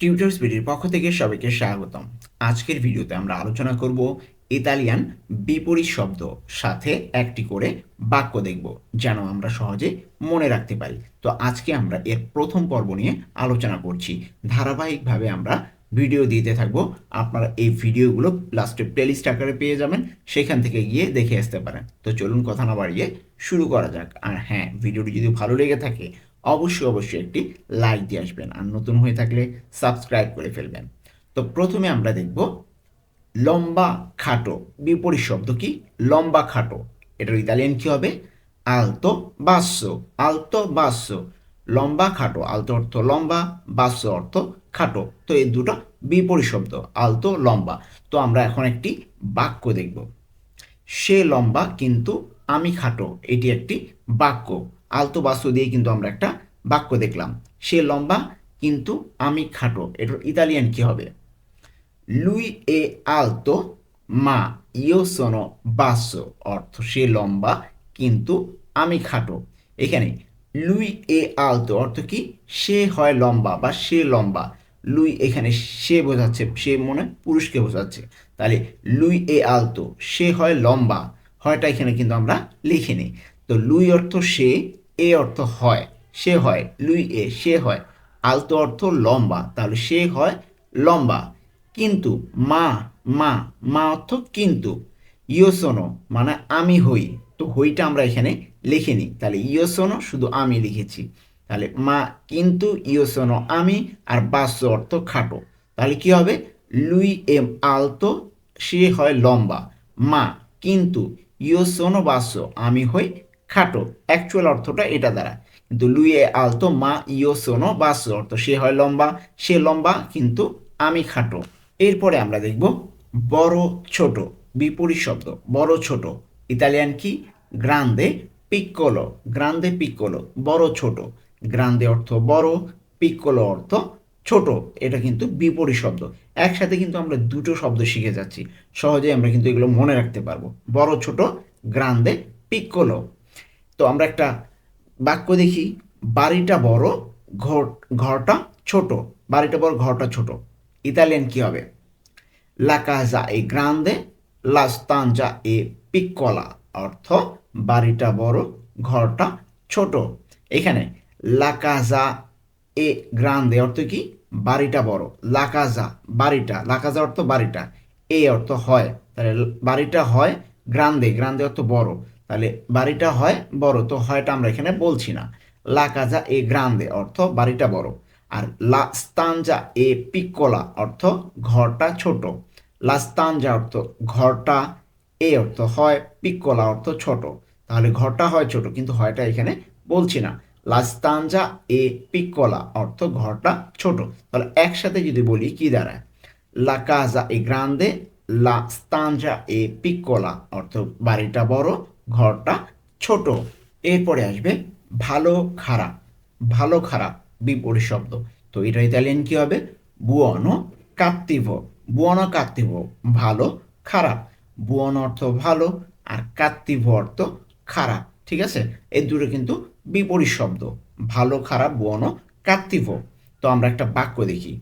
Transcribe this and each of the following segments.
Tutors ভিডিওর পক্ষ থেকে সবাইকে স্বাগতম। আজকের ভিডিওতে আমরা আলোচনা করব ইতালিয়ান বিপরীত শব্দ, সাথে একটি করে বাক্য দেখব, যেন আমরা সহজে মনে রাখতে পারি। তো আজকে আমরা এর প্রথম পর্ব নিয়ে আলোচনা করছি। ধারাবাহিকভাবে আমরা ভিডিও দিতে থাকব। আপনারা এই ভিডিওগুলো লাস্টে প্লেলিস্ট আকারে পেয়ে যাবেন, সেখান থেকে গিয়ে দেখে আসতে পারেন। তো চলুন কথা না বাড়িয়ে শুরু করা যাক। আর হ্যাঁ ভিডিওটি যদি ভালো লেগে থাকে অবশ্যই অবশ্যই একটি লাইক দিয়ে আসবেন আর নতুন হয়ে থাকলে সাবস্ক্রাইব করে ফেলবেন। তো প্রথমে আমরা দেখব লম্বা খাটো, বিপরীত শব্দ কি? লম্বা খাটো। এটার ইতালিয়ান কি হবে? আলতো বাস্য আলতো বাস্য লম্বা খাটো, আলতো অর্থ লম্বা বাস্য অর্থ খাটো। তো এই দুটো বিপরীত শব্দ, আলতো, লম্বা। তো আমরা এখন একটি বাক্য দেখব। সে লম্বা কিন্তু আমি খাটো, এটি একটি বাক্য। আলতো বাস্তু দিয়ে কিন্তু আমরা একটা বাক্য দেখলাম। সে লম্বা কিন্তু আমি খাটো। এটার ইতালিয়ান কি হবে? লুই এ আলতো মা ইও সোনো অর্থ সে লম্বা কিন্তু আমি খাটো। এখানে লুই এ আলতো অর্থ কি? সে হয় লম্বা বা সে লম্বা। লুই এখানে সে বোঝাচ্ছে, সে মনে পুরুষকে বোঝাচ্ছে। তাহলে লুই এ আলতো সে হয় লম্বা। হয়টা এখানে কিন্তু আমরা লিখিনি। তো লুই অর্থ সে এ অর্থ হয়, সে হয়, লুই এ, সে হয়। আলতো অর্থ লম্বা, তাহলে সে হয় লম্বা। কিন্তু মা মা মা অর্থ কিন্তু। ইয়োসোনো মানে আমি হই। তো হইটা আমরা এখানে লিখে নিই। তাহলে ইয়োসোনো শুধু আমি লিখেছি। তাহলে মা কিন্তু, ইয়োসোনো আমি, আর বাস্য অর্থ খাটো। তাহলে কি হবে? লুই এম আলতো, সে হয় লম্বা। মা কিন্তু, ইয়োসোনো বাস্য আমি হই খাটো অ্যাকচুয়াল অর্থটা এটা দ্বারা। কিন্তু লুইয়ে আলতো, মা ইয়োসোনো বাস্য অর্থ সে হয় লম্বা, সে লম্বা কিন্তু আমি খাটো। এরপরে আমরা দেখব বড় ছোট, বিপরীত শব্দ, বড় ছোট। ইতালিয়ান কি? গ্রান্দে পিক্কোলো গ্রান্দে পিক্কোলো বড় ছোট। গ্রান্দে অর্থ বড় পিক্কোলো অর্থ ছোট। এটা কিন্তু বিপরীত শব্দ। একসাথে কিন্তু আমরা দুটো শব্দ শিখে যাচ্ছি। সহজেই আমরা কিন্তু এগুলো মনে রাখতে পারব। বড় ছোট, গ্রান্দে পিক্কোলো তো আমরা একটা বাক্য দেখি, বাড়িটা বড়, ঘর, ঘরটা ছোট। বাড়িটা বড়, ঘরটা ছোট। ইতালিয়ান কি হবে? লা casa è grande, la stanza è piccola অর্থ বাড়িটা বড়, ঘরটা ছোট। এখানে লা casa è grande অর্থ কি? বাড়িটা বড়। লা casa বাড়িটা। লা casa অর্থ বাড়িটা। এ অর্থ হয়। তাহলে বাড়িটা হয় গ্রান্দে গ্রান্দে অর্থ বড়। তাহলে বাড়িটা হয় বড়, তো হয়টা আমরা এখানে বলছি না। লা casa è grande অর্থ বাড়িটা বড়। আর লা স্তানজা এ পিক্কোলা অর্থ ঘরটা ছোট। লা স্তানজা অর্থ ঘরটা, এ অর্থ হয় পিক্কোলা অর্থ ছোট। তাহলে ঘরটা হয় ছোট, কিন্তু হয়টা এখানে বলছি না। লা স্তানজা এ পিক্কোলা অর্থ ঘরটা ছোট। তাহলে একসাথে যদি বলি কি দাঁড়ায়? লা কাজা এ গ্রান্দে, লা স্তানজা এ পিক্কোলা অর্থ বাড়িটা বড় ঘরটা ছোট। এরপরে আসবে ভালো খারাপ ভালো খারাপ বিপরীত শব্দ। তো এটা ইতালিয়ান কি হবে? বুয়নো কাত্তিভো বুয়নো কাত্তিভো ভালো খারাপ বুয়ন অর্থ ভালো আর কাত্তিভো অর্থ খারাপ ঠিক আছে? এই দুটো কিন্তু বিপরীত শব্দ। ভালো খারাপ বুয়নো কাত্তিভো তো আমরা একটা বাক্য দেখি।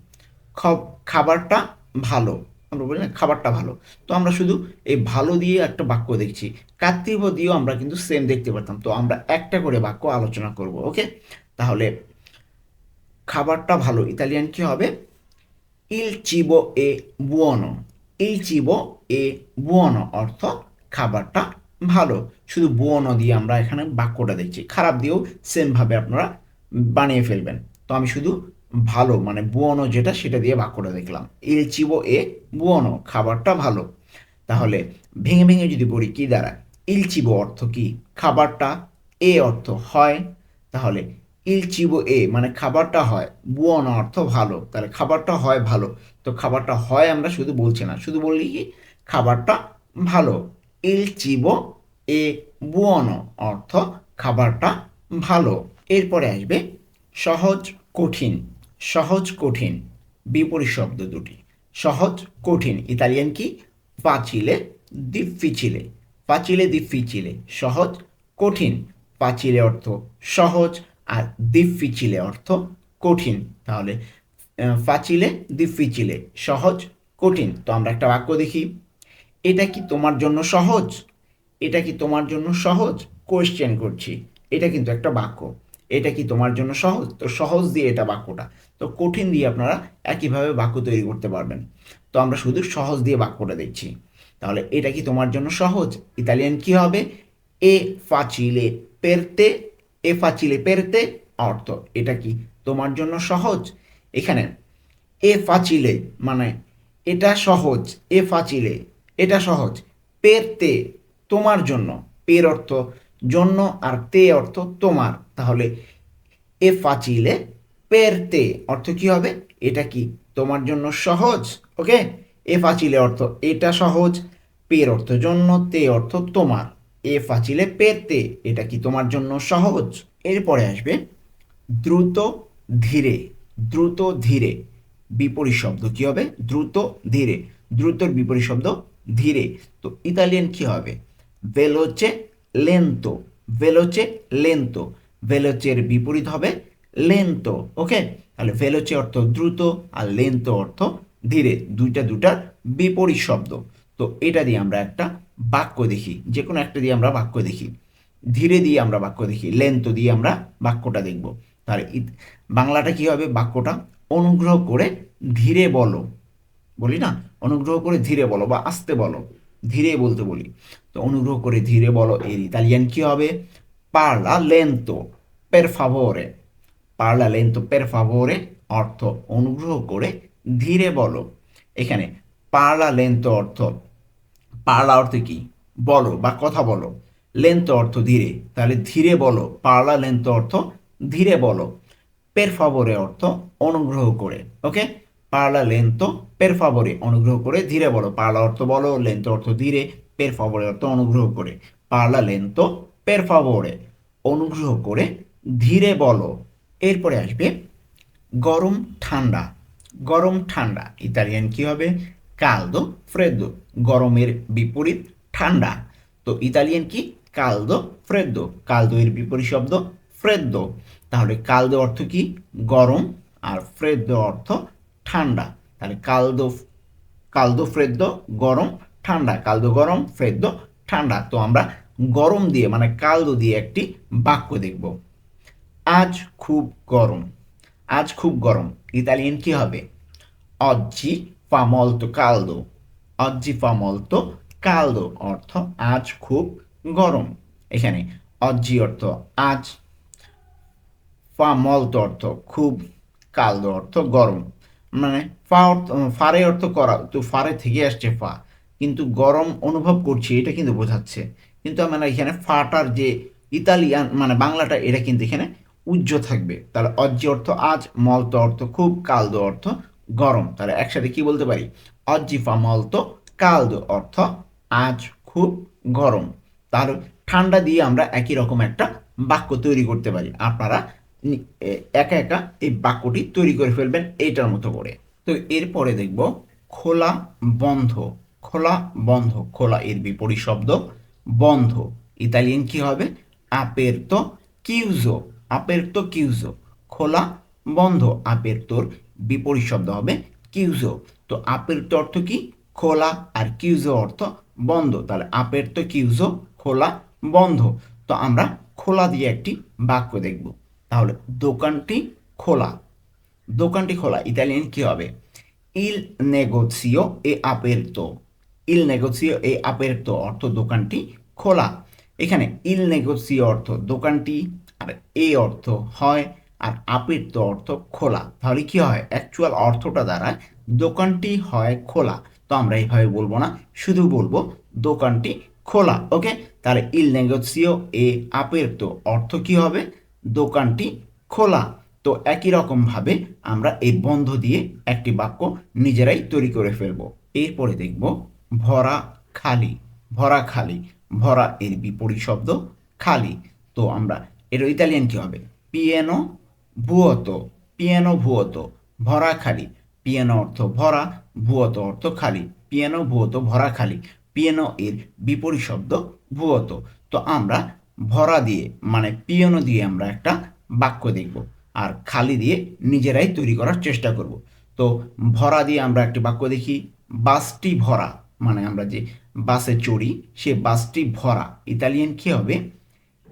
খাবারটা ভালো। আমরা বলি না খাবারটা ভালো। তো আমরা শুধু এই ভালো দিয়ে একটা বাক্য দেখছি। কাত্তিভ দিয়েও আমরা কিন্তু সেম দেখতে পারতাম। তো আমরা একটা করে বাক্য আলোচনা করব ওকে তাহলে, খাবারটা ভালো। ইতালিয়ান কি হবে? ইল চিবো এ বুয়নো ইল চিবো এ বুয়নো অর্থ খাবারটা ভালো। শুধু বুয়নো দিয়ে আমরা এখানে বাক্যটা দেখছি। খারাপ দিয়েও সেমভাবে আপনারা বানিয়ে ফেলবেন। তো আমি শুধু ভালো মানে বুয়নো যেটা সেটা দিয়ে বাক্যটা দেখলাম। ইল চিবো এ বুয়নো, খাবারটা ভালো। তাহলে ভেঙে ভেঙে যদি বলি কি দাঁড়ায়? ইল চিবো অর্থ কি? খাবারটা এ অর্থ হয়। তাহলে ইল চিবো এ মানে খাবারটা হয়, বুয়নো অর্থ ভালো। তাহলে খাবারটা হয় ভালো। তো খাবারটা হয় আমরা শুধু বলছি না, শুধু বললি কি? খাবারটা ভালো। ইল চিবো এ বুয়নো অর্থ খাবারটা ভালো। এরপরে আসবে সহজ, কঠিন। সহজ, কঠিন, বিপরীত শব্দ দুটি। সহজ, কঠিন, ইতালিয়ান কি? পাচিলে difficile পাচিলে difficile সহজ, কঠিন। পাচিলে অর্থ সহজ আর difficile অর্থ কঠিন। তাহলে ফাচিলে। দিফিচিলে সহজ, কঠিন। তো আমরা একটা বাক্য দেখি। এটা কি তোমার জন্য সহজ? এটা কি তোমার জন্য সহজ? কোয়েশ্চেন করছি। এটা কিন্তু একটা বাক্য। এটা কি তোমার জন্য সহজ? তো সহজ দিয়ে এটা বাক্যটা। তো কঠিন দিয়ে আপনারা একইভাবে বাক্য তৈরি করতে পারবেন। তো আমরা শুধু সহজ দিয়ে বাক্যটা দেখছি। তাহলে এটা কি তোমার জন্য সহজ? ইতালিয়ান কি হবে? এ ফাচিলে পেরতে এ ফাচিলে পেরতে অর্থ। এটা কি তোমার জন্য সহজ? এখানে এ ফাচিলে মানে এটা সহজ, এ ফাচিলে এটা সহজ। পেরতে তোমার জন্য। পের অর্থ জন্য আর তে অর্থ তোমার। তাহলে এ ফাচিলে পেরতে অর্থ কি হবে? এটা কি তোমার জন্য সহজ? ওকে? এ ফাচিলে অর্থ এটা সহজ, পের অর্থ জন্য, তে অর্থ তোমার। এ ফাচিলে পেরতে এটা কি তোমার জন্য সহজ? এরপরে আসবে দ্রুত ধীরে দ্রুত ধীরে। বিপরীত শব্দ কি হবে? দ্রুত ধীরে। দ্রুতর বিপরীত শব্দ ধীরে। তো ইতালিয়ান কি হবে? ভেলোচে লেন্তো ভেলোচে লেন্তো ভেলোচের বিপরীত হবে লেন্তো ওকে তাহলে ভেলোচে অর্থ দ্রুত আর লেন্তো অর্থ ধীরে, দুইটা দুটার বিপরীত শব্দ। তো এটা দিয়ে আমরা একটা বাক্য দেখি যে কোনো একটা দিয়ে আমরা বাক্য দেখি। ধীরে দিয়ে আমরা বাক্য দেখি লেন্তো দিয়ে আমরা বাক্যটা দেখব। তাহলে বাংলাটা কি হবে? বাক্যটা অনুগ্রহ করে ধীরে বলো। বলি না? অনুগ্রহ করে ধীরে বলো বা আস্তে বলো। ধীরে বলতে বলি। তো অনুগ্রহ করে ধীরে বলো, এর ইতালিয়ান কি হবে? পার্লা লেন্তো পের ফাভোরে পারলা লেন্তো পের ফাভোরে অর্থ অনুগ্রহ করে ধীরে বলো। এখানে পার্লা লেন্তো অর্থ পার্লা অর্থ কি? বলো বা কথা বলো। লেন্তো অর্থ ধীরে, তাহলে ধীরে বলো। পারলা লেন্তো অর্থ ধীরে বলো। পের ফাভোরে অর্থ অনুগ্রহ করে ওকে পারলা লেন্তো পের ফাভোরে অনুগ্রহ করে ধীরে বলো। পারলা অর্থ বলো লেন্তো অর্থ ধীরে পের ফাভোরে অর্থ অনুগ্রহ করে। পারলা লেন্তো পের ফাভোরে অনুগ্রহ করে ধীরে বলো। এরপরে আসবে গরম ঠান্ডা। গরম ঠান্ডা, ইতালিয়ান কি হবে? কালদো ফ্রেদ্দো গরমের বিপরীত ঠান্ডা। তো ইতালিয়ান কি? কালদো ফ্রেদ্দো কালদো এর বিপরীত শব্দ ফ্রেদ্দো তাহলে কালদো অর্থ কি? গরম, আর ফ্রেদ্দো অর্থ ঠান্ডা। তাহলে কালদো কালদো ফ্রেদ্দো, গরম, ঠান্ডা। কালদো গরম, ফ্রেদ্দো, ঠান্ডা। তো আমরা গরম দিয়ে মানে কালদো দিয়ে একটি বাক্য দেখব। আজ খুব গরম। আজ খুব গরম। ইতালিয়ান কি হবে? অজ্জি ফা মলতো কালদো। অজ্জি ফা মলতো কালদো। অর্থ আজ খুব গরম। এখানে অজ্জি অর্থ আজ। ফা মলতো অর্থ খুব, কালদো অর্থ গরম। মানে ফা অর্থ ফারে অর্থ করা, তো ফারে থেকে আসছে ফা। কিন্তু গরম অনুভব করছি, এটা কিন্তু বোঝাচ্ছে। কিন্তু আমরা এখানে ফাটার যে ইতালিয়ান মানে বাংলাটা, এটা কিন্তু এখানে উজ্জ্ব থাকবে। তাহলে অজ্জ অর্থ আজ, মলত অর্থ খুব, কালদো অর্থ গরম। তাহলে একসাথে কি বলতে পারি? অজ্জিফা মলত, কালদো অর্থ আজ খুব গরম। তাহলে ঠান্ডা দিয়ে আমরা একই রকম একটা বাক্য তৈরি করতে পারি। আপনারা একা একা এই বাক্যটি তৈরি করে ফেলবেন এইটার মতো করে। তো এরপরে দেখব, খোলা বন্ধ খোলা বন্ধ, খোলা এর বিপরীত শব্দ, বন্ধ। ইতালিয়ান কি হবে? আপের তো কিউজো আপের তো কিউজো খোলা বন্ধ। আপের তোর বিপরীত শব্দ হবে কিউজো তো আপের তো অর্থ কি? খোলা আর কিউজো অর্থ বন্ধ। তাহলে আপের তো কিউজো খোলা বন্ধ। তো আমরা খোলা দিয়ে একটি বাক্য দেখব। তাহলে দোকানটি খোলা। দোকানটি খোলা, ইতালিয়ান কি হবে? ইল নেগোসিও এ aperto ইল নেগোসিও এ aperto, অর্থ দোকানটি খোলা। এখানে ইল নেগোসিও অর্থ দোকানটি, আর এ অর্থ হয়, আর আপিত্ত অর্থ খোলা। তাহলে কি হয়? অ্যাকচুয়াল অর্থটা দ্বারা দোকানটি হয় খোলা। তো আমরা এইভাবে বলব না, শুধু বলব দোকানটি খোলা। ওকে? তাহলে ইল নেগোসিও এ আপিত্ত অর্থ কি হবে? দোকানটি খোলা। তো একই রকমভাবে আমরা এই বন্ধ দিয়ে একটি বাক্য নিজেরাই তৈরি করে ফেলব। এরপরে দেখব ভরা খালি ভরা খালি, ভরা এর বিপরীত শব্দ খালি। তো আমরা এর ইতালিয়ান কি হবে? পিয়ানো ভুয়ত পিয়ানো ভুয়ত, ভরা খালি। পিয়ানো অর্থ ভরা, ভুয়ত অর্থ খালি। পিয়ানো ভুয়ত, ভরা খালি। পিয়ানো এর বিপরীত শব্দ ভুয়ত। তো আমরা ভরা দিয়ে মানে পিয়ানো দিয়ে আমরা একটা বাক্য দেখব আর খালি দিয়ে নিজেরাই তৈরি করার চেষ্টা করব। তো ভরা দিয়ে আমরা একটি বাক্য দেখি, বাসটি ভরা মানে আমরা যে বাসে চড়ি, সে বাসটি ভরা। ইতালিয়ান কি হবে?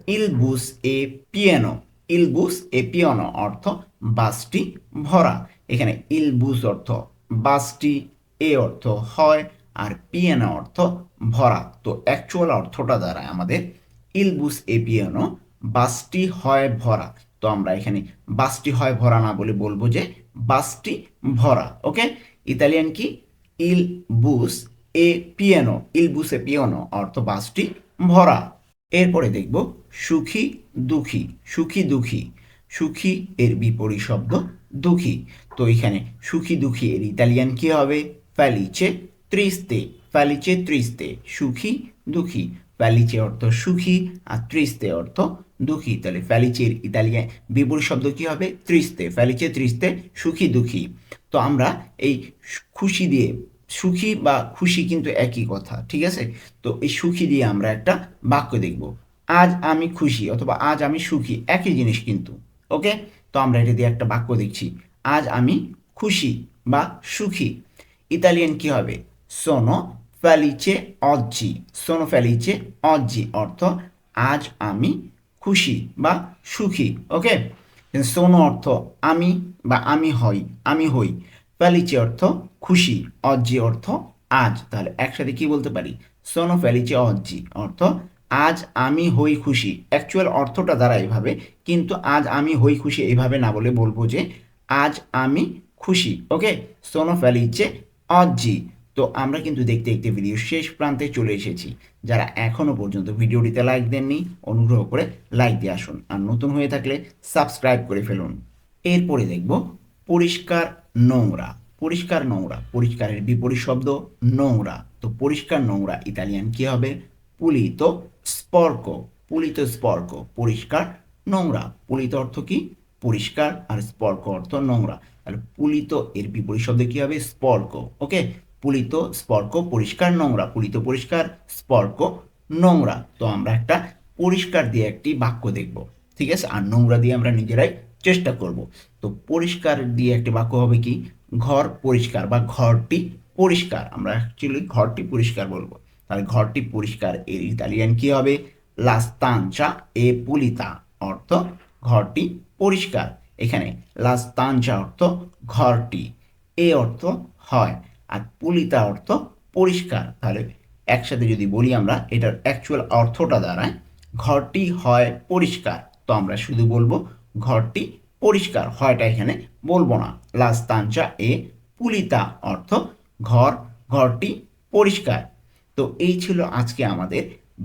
ইল বুস এ পিয়ানো ইল বুস এ পিয়ানো অর্থ বাসটি ভরা। এখানে ইল বুস অর্থ বাসটি, এ অর্থ হয়, আর পিয়ানো অর্থ ভরা। তো অ্যাকচুয়াল অর্থটা দ্বারা আমাদের ইল বুস এ পিয়ানো বাসটি হয় ভরা। তো আমরা এখানে বাসটি হয় ভরা না বলে বলব যে বাসটি ভরা, ওকে? ইতালিয়ান কি? ইল বুস এ পিয়ানো ইল বুস এ পিয়ানো অর্থ বাসটি ভরা। এরপরে দেখব সুখী দুঃখী সুখী দুঃখী। সুখী এর বিপরীত শব্দ দুঃখী। তো এখানে সুখী দুঃখী এর ইতালিয়ান কি হবে? ফ্যালিচে ত্রিস্তে ফ্যালিচে ত্রিস্তে, সুখী দুঃখী। ফ্যালিচে অর্থ সুখী, আর ত্রিস্তে অর্থ দুঃখী। তাহলে ফ্যালিচের ইতালিয়ান বিপরীত শব্দ কি হবে? ত্রিস্তে। ফ্যালিচে, ত্রিস্তে, সুখী, দুঃখী। তো আমরা এই খুশি দিয়ে, সুখী বা খুশি কিন্তু একই কথা, ঠিক আছে? তো এই সুখী দিয়ে আমরা একটা বাক্য দেখব। আজ আমি খুশি অথবা আজ আমি সুখী, একই জিনিস কিন্তু, ওকে? তো আমরা এটা দিয়ে একটা বাক্য দেখছি। আজ আমি খুশি বা সুখী। ইতালিয়ান কি হবে? সোনো ফ্যালিচে অজ্জি। সোনো ফ্যালিচে অজ্জি অর্থ আজ আমি খুশি বা সুখী, ওকে? সোনো অর্থ আমি বা আমি হই আমি হই। ফ্যালিচে অর্থ খুশি, অজ্জি অর্থ আজ। তাহলে একসাথে কি বলতে পারি? সোনো ফ্যালিচে অজ্জি অর্থ আজ আমি হই খুশি। অ্যাকচুয়াল অর্থটা দ্বারা এভাবে, কিন্তু আজ আমি হই খুশি এইভাবে না বলে বলব যে আজ আমি খুশি, ওকে? সোনো ফ্যালিচে অজ্জি। তো আমরা কিন্তু দেখতে দেখতে ভিডিও শেষ প্রান্তে চলে এসেছি। যারা এখনও পর্যন্ত ভিডিওটিতে লাইক দেননি, অনুগ্রহ করে লাইক দিয়ে আসুন। আর নতুন হয়ে থাকলে সাবস্ক্রাইব করে ফেলুন। এরপরে দেখব পরিষ্কার নোংরা। পরিষ্কার নোংরা, পরিষ্কারের বিপরীত শব্দ নোংরা। তো পরিষ্কার নোংরা ইতালিয়ান কি হবে? পুলিত স্পর্ক পুলিত স্পর্ক পরিষ্কার নোংরা। পুলিত অর্থ কি? পরিষ্কার আর স্পর্ক অর্থ নোংরা। তাহলে পুলিত এর বিপরীত শব্দ কি হবে? স্পর্ক ওকে পুলিত স্পর্ক পরিষ্কার নোংরা, পুলিত পরিষ্কার স্পর্ক নোংরা। তো আমরা একটা পরিষ্কার দিয়ে একটি বাক্য দেখব, ঠিক আছে? আর নোংরা দিয়ে আমরা নিজেরাই চেষ্টা করব। তো পরিষ্কার দিয়ে একটি বাক্য হবে কি? ঘর পরিষ্কার বা ঘরটি পরিষ্কার। আমরা অ্যাকচুয়ালি ঘরটি পরিষ্কার বলব। তাহলে ঘরটি পরিষ্কার, এর ইতালিয়ান কি হবে? লাস্তাঞ্চা এ পুলিতা অর্থ ঘরটি পরিষ্কার। এখানে লাস্তাঞ্চা অর্থ ঘরটি, এ অর্থ হয়। আর পুলিতা অর্থ পরিষ্কার। তাহলে একসাথে যদি বলি আমরা, এটার অ্যাকচুয়াল অর্থটা দাঁড়ায়, ঘরটি হয় পরিষ্কার। তো আমরা শুধু বলব ঘরটি পরিষ্কার, হয়টা এখানে বলব না। লাস্তাঞ্চা এ পুলিতা অর্থ ঘর, ঘরটি পরিষ্কার। তো এই ছিল আজকে আমাদের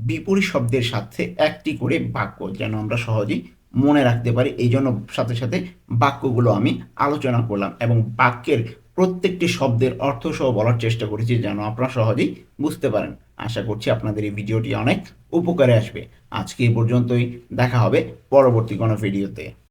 বিপরীত শব্দের সাথে একটি করে বাক্য, যেন আমরা সহজেই মনে রাখতে পারি। এই জন্য সাথে সাথে বাক্যগুলো আমি আলোচনা করলাম এবং বাক্যের প্রত্যেকটি শব্দের অর্থ সহ বলার চেষ্টা করেছি যেন আপনারা সহজেই বুঝতে পারেন। আশা করছি আপনাদের এই ভিডিওটি অনেক উপকারে আসবে। আজকে এই পর্যন্তই। দেখা হবে পরবর্তী কোনো ভিডিওতে।